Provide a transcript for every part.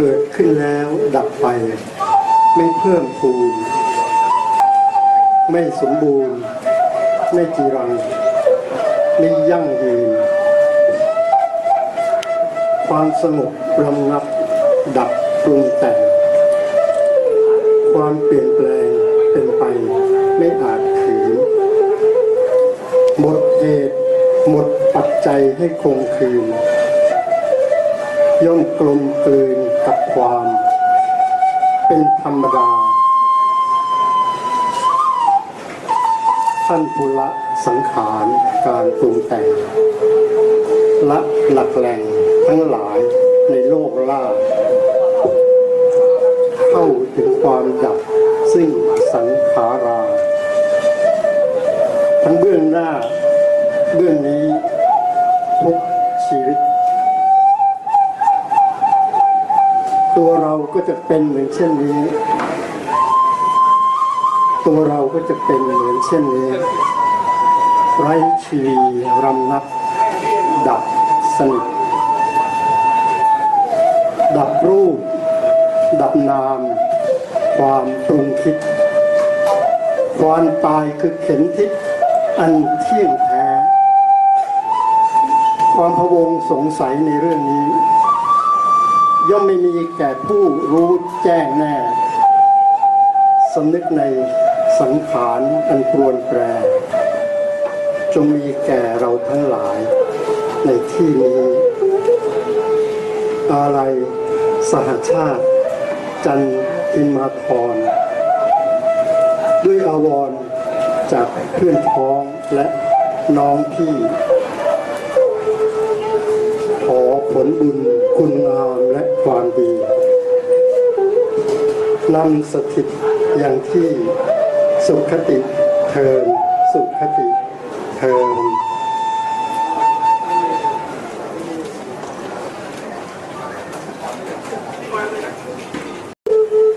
เกิดขึ้นแล้วดับไป ไม่เพิ่มพูนไม่สมบูรณ์ ไม่จีรัง ไม่ยั่งยืน ความสงบรำงับดับปรุงแต่งความเปลี่ยนแปลงเป็นไปไม่อาจขืนหมดเหตุหมดปัจจัยให้คงคืน ย่อมกลมกลืนกับความ เป็นธรรมดา ท่านภูละสังขารการปรุงแต่งละหลักแหล่งทั้งหลายในโลกล่า เข้าถึงความดับซึ่งสังขารา ทั้งเบื้องหน้า เบื้องนี้ทุกชีวิต ตัวเราก็จะเป็นเหมือนเช่นนี้ ตัวเราก็จะเป็นเหมือนเช่นนี้ ไร้ชีวีรำนับ ดับสนิทดับรูป ดับนาม ความปรุงคิด ความตายคือเข็นทิศอันเที่ยงแท้ ความพะวงสงสัยในเรื่องนี้ ย่อมไม่มีแก่ผู้รู้แจ้งแน่สำนึกในสังขารอันปรวนแปร จงมีแก่เราทั้งหลาย ในที่นี้อะไรสหชาติ จันทิมาธรด้วยอาวรจากเพื่อนพ้องและน้องพี่ ขอผลบุญ คุณงามและความดีนำสถิตอย่างที่สุขติเทินสุขติเทิน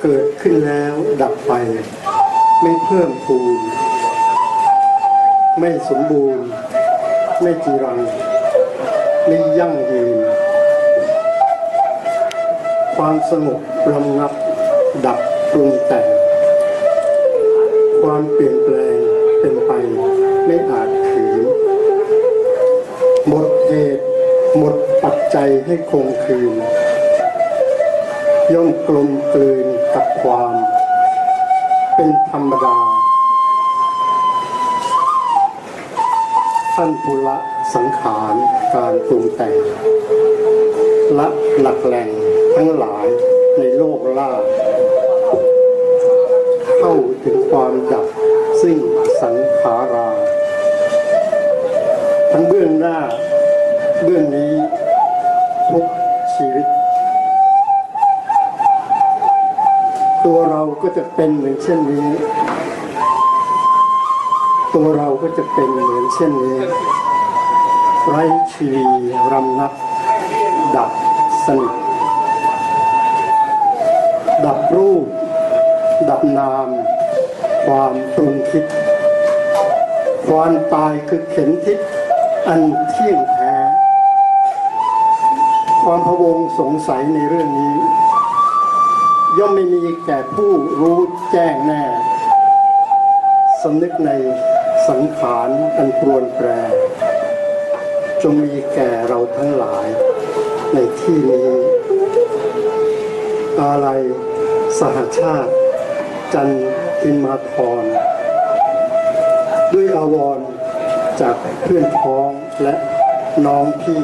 เกิดขึ้นแล้วดับไป ไม่เพิ่มพูน ไม่สมบูรณ์ ไม่จีรัง ไม่ยั่งยืน ความสงบรำงับดับปรุงแต่ง ความเปลี่ยนแปลงเป็นไปไม่อาจขืน หมดเหตุหมดปัจจัยให้คงคืน ย่อมกลมกลืนกับความ เป็นธรรมดา ท่านภูละสังขารการปรุงแต่ง ละหลักแหล่ง ทั้งหลายในโลกล่า เข้าถึงความดับซึ่งสังขารา ทั้งเบื้องหน้า เบื้องนี้ทุกชีวิต ตัวเราก็จะเป็นเหมือนเช่นนี้ ตัวเราก็จะเป็นเหมือนเช่นนี้ไร้ชีวีรำนับดับสนิท ดับรูป ดับนาม ความปรุงคิด ความตายคือเข็นทิศอันเที่ยงแท้ ความพะวงสงสัยในเรื่องนี้ ย่อมไม่มีแก่ผู้รู้แจ้งแน่สำนึกในสังขารอันปรวนแปร จงมีแก่เราทั้งหลายในที่นี้อะไร สหชาติ จันทิมาธรด้วยอาวรจากเพื่อนพ้องและน้องพี่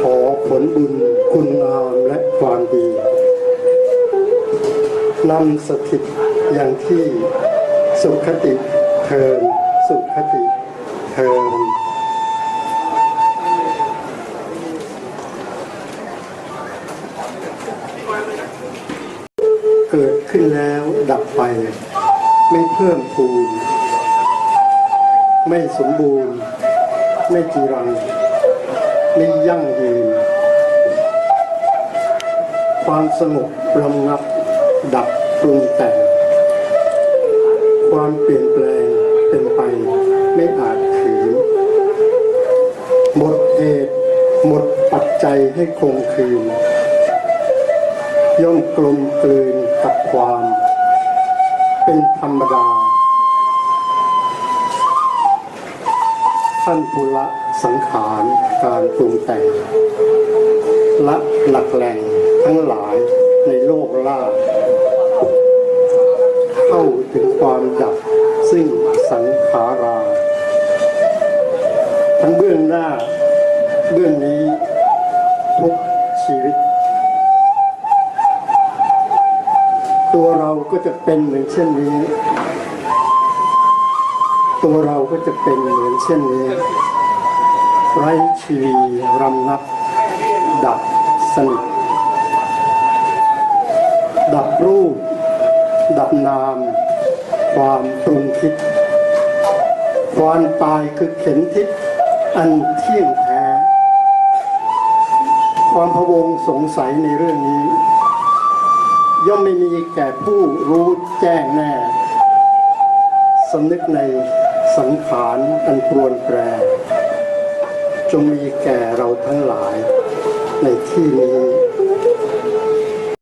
ขอผลบุญคุณงามและความดีนำสถิตอย่างที่สุขติเทินสุขติเทิน เกิด ขึ้นแล้วดับไป ไม่เพิ่มพูน ไม่สมบูรณ์ ไม่จีรัง ไม่ยั่งยืน ความสงบรำงับ ดับปรุงแต่งความเปลี่ยนแปลงเป็นไปไม่อาจขืนหมดเหตุหมดปัจจัยให้คงคืน ย่อมกลมกลืนกับความ เป็นธรรมดา ท่านภูละสังขารการปรุงแต่งและหลักแหล่งทั้งหลายในโลกล่า เข้าถึงความดับซึ่งสังขารา ทั้งเบื้องหน้า เบื้องนี้ทุกชีวิต ตัวเราก็จะเป็นเหมือนเช่นนี้ ตัวเราก็จะเป็นเหมือนเช่นนี้ไร้ชีวีรำนับ ดับสนิทดับรูป ดับนาม ความปรุงคิด ความตายคือเข็นทิศอันเที่ยงแท้ ความพะวงสงสัยในเรื่องนี้ ย่อมไม่มีแก่ผู้รู้แจ้งแน่สำนึกในสังขารอันปรวนแปร จงมีแก่เราทั้งหลายในที่นี้